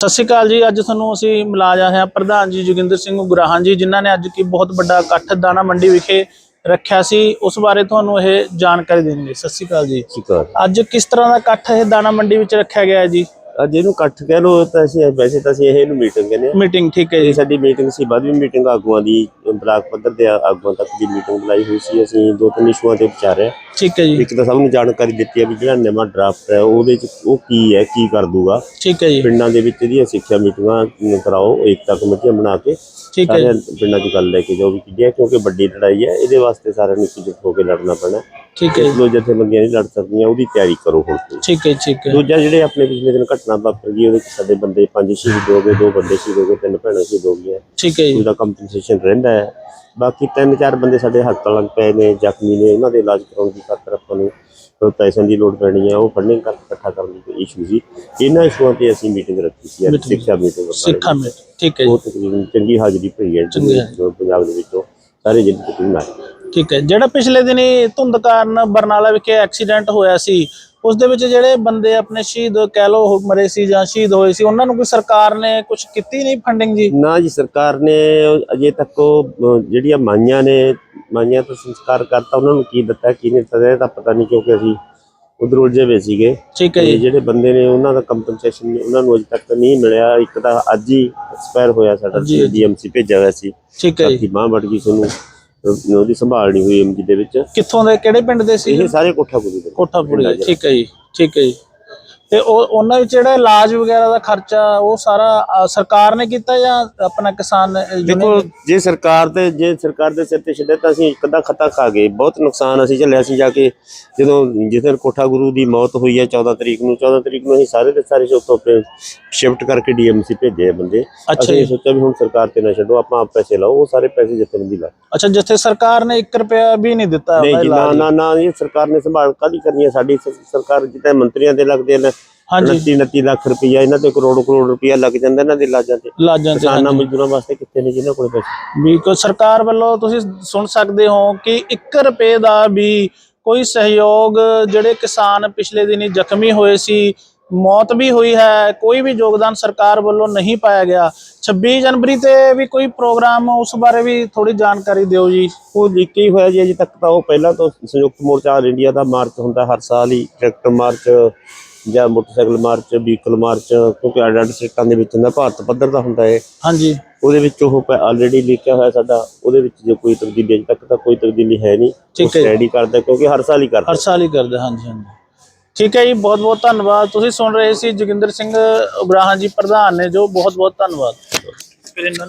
ਸਤਿ ਸ਼੍ਰੀ ਅਕਾਲ ਜੀ ਅੱਜ ਤੁਹਾਨੂੰ ਅਸੀਂ ਮਿਲਾਇਆ ਹੈ ਪ੍ਰਧਾਨ ਜੀ ਜੋਗਿੰਦਰ ਸਿੰਘ ਉਗਰਾਹਾਂ ਜੀ ਜਿਨ੍ਹਾਂ ਨੇ ਅੱਜ ਕੀ ਬਹੁਤ ਵੱਡਾ ਇਕੱਠ ਦਾਣਾ ਮੰਡੀ ਵਿਖੇ ਰੱਖਿਆ ਸੀ। ਉਸ ਬਾਰੇ ਤੁਹਾਨੂੰ ਇਹ ਜਾਣਕਾਰੀ ਦੇਣਗੇ। ਸਤਿ ਸ਼੍ਰੀ ਅਕਾਲ ਜੀ। ਅੱਜ ਕਿਸ ਤਰ੍ਹਾਂ ਦਾ ਇਕੱਠ ਇਹ ਦਾਣਾ ਮੰਡੀ ਵਿੱਚ ਰੱਖਿਆ ਗਿਆ ਹੈ ਜੀ? ਅੱਜ ਇਹਨੂੰ ਇਕੱਠ ਕਹਿ ਲੋ ਤਾਂ ਅਸੀਂ ਵੈਸੇ ਤਾਂ ਅਸੀਂ ਇਹ ਇਹਨੂੰ ਮੀਟਿੰਗ ਕਹਿੰਦੇ ਆ ਮੀਟਿੰਗ ਠੀਕ ਹੈ ਜੀ। ਸਾਡੀ ਮੀਟਿੰਗ ਸੀ ਬਾਅਦ ਵੀ ਮੀਟਿੰਗ ਆਗੂਆਂ ਦੀ ਬਲਾਕ ਪੱਧਰ ਦੇ ਆਗੂਆਂ ਤੱਕ ਦੀ ਮੀਟਿੰਗ ਬੁਲਾਈ ਹੋਈ ਸੀ। ਅਸੀਂ ਦੋ ਤਿੰਨ ਇਸ਼ੂਆਂ ਤੇ ਵਿਚਾਰ ਰਹੇ ਠੀਕ ਹੈ ਜੀ। ਇੱਕ ਤਾਂ ਸਭ ਨੂੰ ਜਾਣਕਾਰੀ ਦਿੱਤੀ ਹੈ ਵੀ ਜਿਹੜਾ ਨਵਾਂ ਡਰਾਫਟ ਹੈ ਉਹਦੇ ਚ ਉਹ ਕੀ ਹੈ ਕੀ ਕਰ ਦੂਗਾ। ਠੀਕ ਹੈ ਜੀ। ਪਿੰਡਾਂ ਦੇ ਵਿੱਚ ਇਹਦੀਆਂ ਸਿੱਖਿਆ ਮੀਟਿੰਗਾਂ ਕਰਾਓ ਏਕਤਾ ਕਮੇਟੀਆਂ ਬਣਾ ਕੇ। ਠੀਕ ਹੈ ਪਿੰਡਾਂ 'ਚ ਗੱਲ ਲੈ ਕੇ ਜੋ ਵੀ ਕੀਤੀ ਹੈ ਕਿਉਂਕਿ ਵੱਡੀ ਲੜਾਈ ਹੈ। ਇਹਦੇ ਵਾਸਤੇ ਸਾਰਿਆਂ ਨੂੰ ਇਕਜੁੱਟ ਹੋ ਕੇ ਲੜਨਾ ਪੈਣਾ। ਠੀਕ ਹੈ ਜੀ, ਲੋ ਜਥੇਬੰਦੀਆਂ ਨਹੀਂ ਲੜ ਸਕਦੀਆਂ ਉਹਦੀ ਤਿਆਰੀ ਕਰੋ ਹੁਣ ਤੋਂ ਠੀਕ ਹੈ ਠੀਕ ਹੈ। ਦੂਜਾ ਜਿਹੜੇ ਆਪਣੇ ਪਿਛਲੇ ਦਿਨ ਘਟਨਾ ਵਾਪਰ ਗਈ ਉਹਦੇ 'ਚ ਸਾਡੇ ਬੰਦੇ ਪੰਜ ਸ਼ਹੀਦ ਹੋ ਗਏ ਦੋ ਬੰਦੇ ਸ਼ਹੀਦ ਹੋ ਗਏ ਤਿੰਨ ਭੈਣਾਂ ਸ਼ਹੀਦ ਹੋ ਗਈਆਂ। ਠੀਕ ਹੈ ਜੀ। ਉਹਦਾ ਕੰਪਨਸੇਸ਼ਨ ਰਹਿੰਦਾ ਹੈ। ਬਾਕੀ ਤਿੰਨ ਚਾਰ ਬੰਦੇ ਸਾਡੇ ਹਸਪਤਾਲਾਂ 'ਚ ਪਏ ਨੇ ਜ਼ਖਮੀ ਨੇ ਉਹਨਾਂ ਦੇ ਇਲਾਜ ਕਰਾਉਣ ਦੀ ਖਾਤਰ ਆਪਾਂ ਨੂੰ ਕੋਈ ਪੈਸਿਆਂ ਦੀ ਲੋੜ ਪੈਣੀ ਹੈ ਉਹ ਫੰਡਿੰਗ ਕਰ ਇਕੱਠਾ ਕਰਨ ਦੀ ਕੋਈ ਇਸ਼ੂ ਸੀ। ਇਹਨਾਂ ਇਸ਼ੂਆਂ ਤੇ ਅਸੀਂ ਮੀਟਿੰਗ ਰੱਖੀ ਸੀ ਅੱਜ Meeting। ਸਿੱਖਿਆ ਮੀਟਿੰਗ ਸਿੱਖਾਂ ਮੇ ਠੀਕ ਹੈ ਜੀ। ਬਹੁਤ ਚੰਗੀ ਹਾਜ਼ਰੀ ਪਈ ਹੈ ਚੰਗੀ ਜੋ ਪੰਜਾਬ ਦੇ ਵਿੱਚੋਂ ਸਾਰੇ ਜ਼ਿਲ੍ਹੇ ਤੋਂ ਟੀਮ ਆਈ ਠੀਕ ਹੈ। ਜਿਹੜਾ ਪਿਛਲੇ ਦਿਨੀ ਧੁੰਦ ਕਾਰਨ ਬਰਨਾਲਾ ਵਿਖੇ ਐਕਸੀਡੈਂਟ ਹੋਇਆ ਸੀ ਉਸ ਦੇ ਵਿੱਚ ਜਿਹੜੇ ਬੰਦੇ ਆਪਣੇ ਸ਼ਹੀਦ ਕਹਿ ਲੋ ਮਰੇ ਸੀ ਜਾਂ ਸ਼ਹੀਦ ਹੋਏ ਸੀ ਉਹਨਾਂ ਨੂੰ ਕੋਈ ਸਰਕਾਰ ਨੇ ਕੁਝ ਕੀਤੀ ਨਹੀਂ ਫੰਡਿੰਗ ਜੀ? ਨਾ ਜੀ ਸਰਕਾਰ ਨੇ ਅਜੇ ਤੱਕ ਉਹ ਜਿਹੜੀਆਂ ਮਾਈਆਂ ਨੇ ਮਾਈਆਂ ਤੋਂ ਸੰਸਕਾਰ ਕਰਤਾ ਉਹਨਾਂ ਨੂੰ ਕੀ ਦਿੱਤਾ ਕੀ ਨਹੀਂ ਦਿੱਤਾ ਇਹ ਤਾਂ ਪਤਾ ਨਹੀਂ ਕਿਉਂਕਿ ਅਸੀਂ ਉਧਰ ਉਲਝੇ ਹੋਏ ਸੀਗੇ। ਠੀਕ ਹੈ ਜੀ। ਜਿਹੜੇ ਬੰਦੇ ਨੇ ਉਹਨਾਂ ਦਾ ਕੰਪਨਸੇਸ਼ਨ ਉਹਨਾਂ ਨੂੰ ਅਜੇ ਤੱਕ ਨਹੀਂ ਮਿਲਿਆ। ਇੱਕ ਤਾਂ ਅੱਜ ਹੀ ਐਕਸਪਾਇਰ ਹੋਇਆ ਸਾਡਾ। ਡੀਐਮਸੀ ਭੇਜਿਆ ਹੋਇਆ ਸੀ। ਠੀਕ ਹੈ ਜੀ। ਮਾਂ ਵੜ ਗਈ ਸਾਨੂੰ ਉਹਦੀ ਸੰਭਾਲ ਨਹੀਂ ਹੋਈ ਐਮਜੀ ਦੇ ਵਿੱਚ। ਕਿੱਥੋਂ ਦੇ ਕਿਹੜੇ ਪਿੰਡ ਦੇ ਸੀ? ਇਹ ਸਾਰੇ ਕੋਠਾ ਗੁਰੂ ਦੇ ਕੋਠਾਪੁਰੀ ਠੀਕ ਹੈ ਜੀ ਠੀਕ ਹੈ ਜੀ। ਤੇ ਉਹ ਉਹਨਾਂ ਵਿੱਚ ਜਿਹੜਾ ਇਲਾਜ ਵਗੈਰਾ ਦਾ ਖਰਚਾ ਉਹ ਸਾਰਾ ਸਰਕਾਰ ਨੇ ਕੀਤਾ ਜਾਂ ਆਪਣਾ ਕਿਸਾਨ ਦੇਖੋ? ਜੇ ਸਰਕਾਰ ਤੇ ਜੇ ਸਰਕਾਰ ਦੇ ਸਿਰ ਤੇ ਛੱਡੇ ਤਾਂ ਅਸੀਂ ਅੱਧਾ ਖਤਾ ਖਾ ਗਏ। ਬਹੁਤ ਨੁਕਸਾਨ ਅਸੀਂ ਝੱਲਿਆ ਸੀ ਜਾ ਕੇ। ਜਦੋਂ ਜਿਸ ਦਿਨ ਕੋਠਾ ਗੁਰੂ ਦੀ ਮੌਤ ਹੋਈ ਹੈ 14 ਤਰੀਕ ਨੂੰ 14 ਤਰੀਕ ਨੂੰ ਅਸੀਂ ਸਾਰੇ ਦੇ ਸਾਰੇ ਉੱਥੋਂ ਸ਼ਿਫਟ ਕਰਕੇ ਡੀਐਮਸੀ ਭੇਜੇ ਬੰਦੇ। ਅਸੀਂ ਸੋਚਿਆ ਵੀ ਹੁਣ ਸਰਕਾਰ ਤੇ ਨਾ ਛੱਡੋ ਆਪਾਂ ਆਪ ਪੈਸੇ ਲਾਓ ਉਹ ਸਾਰੇ ਪੈਸੇ ਜਥੇਬੰਦੀ ਲਾ ਅੱਛਾ ਜਿੱਥੇ ਸਰਕਾਰ ਨੇ 1 ਰੁਪਿਆ ਵੀ ਨਹੀਂ ਦਿੱਤਾ ਨਹੀਂ ਨਾ ਨਾ ਨਾ ਇਹ ਸਰਕਾਰ ਨੇ ਸੰਭਾਲ ਕਾਦੀ ਕਰਨੀ ਹੈ? ਸਾਡੀ ਸਰਕਾਰ ਜਿੱਤੇ ਮੰਤਰੀਆਂ ਦੇ ਲੱਗਦੇ ਨੇ ਹਾਂਜੀ। 29 29 ਲੱਖ ਰੁਪਈਆ ਇਹਨਾਂ ਤੇ ਕਰੋੜ ਕਰੋੜ ਰੁਪਈਆ ਲੱਗ ਜਾਂਦਾ ਇਹਨਾਂ ਦੇ ਇਲਾਜਾਂ ਤੇ। ਇਲਾਜਾਂ ਤੇ ਕਿਸਾਨਾਂ ਮਜ਼ਦੂਰਾਂ ਵਾਸਤੇ ਕਿੱਥੇ ਨੇ ਜਿਨ੍ਹਾਂ ਕੋਲ ਪੈਸੇ? ਵੀ ਕੋਈ ਸਰਕਾਰ ਵੱਲੋਂ ਤੁਸੀਂ ਸੁਣ ਸਕਦੇ ਹੋ ਕਿ 1 ਰੁਪਏ ਦਾ ਵੀ ਕੋਈ ਸਹਿਯੋਗ ਜਿਹੜੇ ਕਿਸਾਨ ਪਿਛਲੇ ਦਿਨੀ ਜ਼ਖਮੀ ਹੋਏ ਸੀ ਮੌਤ ਵੀ ਹੋਈ ਹੈ ਕੋਈ ਵੀ ਯੋਗਦਾਨ ਸਰਕਾਰ ਵੱਲੋਂ ਨਹੀਂ ਪਾਇਆ ਗਿਆ। 26 ਜਨਵਰੀ ਤੇ ਵੀ ਕੋਈ ਪ੍ਰੋਗਰਾਮ ਉਸ ਬਾਰੇ ਵੀ ਥੋੜੀ ਜਾਣਕਾਰੀ ਦਿਓ ਜੀ। ਉਹ ਲੀਕ ਹੀ ਹੋਇਆ ਜੀ ਅਜੇ ਤੱਕ ਤਾਂ ਉਹ ਪਹਿਲਾਂ ਤੋਂ ਸੰਯੁਕਤ ਮੋਰਚਾ ਆਲ ਇੰਡੀਆ ਦਾ ਮਾਰਚ ਹੁੰਦਾ ਹਰ ਸਾਲ ਹੀ ਟਰੈਕਟਰ ਮਾਰਚ ਜਾਂ ਮੋਟਰਸਾਈਕਲ ਮਾਰਚ ਵਹੀਕਲ ਮਾਰਚ ਕਿਉਂਕਿ ਅੱਡ ਅੱਡ ਸਟੇਟਾਂ ਦੇ ਵਿੱਚ ਹੁੰਦਾ ਭਾਰਤ ਪੱਧਰ ਦਾ ਹੁੰਦਾ ਹੈ ਹਾਂਜੀ। ਉਹਦੇ ਵਿੱਚ ਉਹ ਆਲਰੇਡੀ ਲਿਖਿਆ ਹੋਇਆ ਸਾਡਾ ਉਹਦੇ ਵਿੱਚ ਜੇ ਕੋਈ ਤਬਦੀਲੀ ਅਜੇ ਤੱਕ ਤਾਂ ਕੋਈ ਤਬਦੀਲੀ ਹੈ ਨਹੀਂ। ਠੀਕ ਹੈ। ਰੈਡੀ ਕਰਦਾ ਕਿਉਂਕਿ ਹਰ ਸਾਲ ਹੀ ਕਰਦਾ। ਹਰ ਸਾਲ ਹੀ ਕਰਦੇ ਹਾਂਜੀ ਹਾਂਜੀ। ਠੀਕ ਹੈ ਜੀ ਬਹੁਤ ਬਹੁਤ ਧੰਨਵਾਦ। ਤੁਸੀਂ ਸੁਣ ਰਹੇ ਸੀ ਜੋਗਿੰਦਰ ਸਿੰਘ ਉਗਰਾਹਾਂ ਜੀ ਪ੍ਰਧਾਨ ਨੇ ਜੋ ਬਹੁਤ ਬਹੁਤ ਧੰਨਵਾਦ। ਫਿਰ ਇਹਨਾਂ ਨੇ